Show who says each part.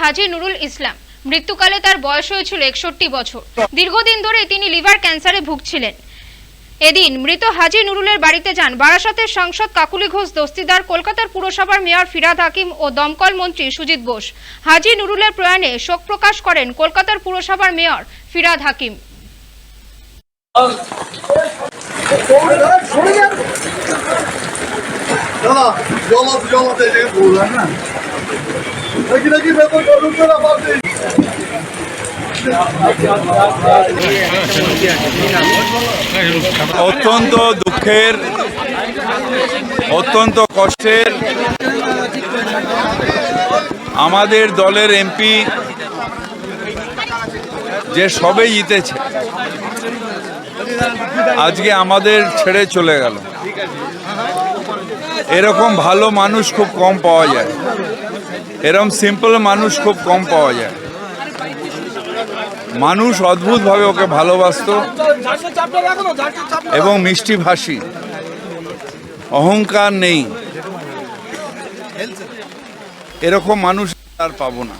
Speaker 1: হাজি নুরুল ইসলাম। মৃত্যুকালে তার বয়স হয়েছিল একষট্টি বছর। দীর্ঘদিন ধরে তিনি লিভার ক্যান্সারে ভুগছিলেন। এদিন মৃত হাজি নুরুলের বাড়িতে যান। বারাসতের সাংসদ কাকুলি ঘোষ, দস্তিদার কলকাতার পুরসভার মেয়র ফিরাদ হাকিম ও দমকল মন্ত্রী সুজিত বোস। হাজি নুরুলের প্রয়াণে শোক প্রকাশ করেন কলকাতার পুরসভার মেয়র ফিরাদ হাকিম।
Speaker 2: অত্যন্ত দুঃখের, অত্যন্ত কষ্টের আমাদের দলের এমপি যে সবে জিতেছে। আজকে আমাদের ছেড়ে চলে গেল। এরকম ভালো মানুষ খুব কম পাওয়া যায়। এরকম সিম্পল মানুষ খুব কম পাওয়া যায়। মানুষ অদ্ভুতভাবে ওকে ভালোবাসতো এবং মিষ্টি ভাষী। অহংকার নেই। এরকম মানুষ আর পাবো না।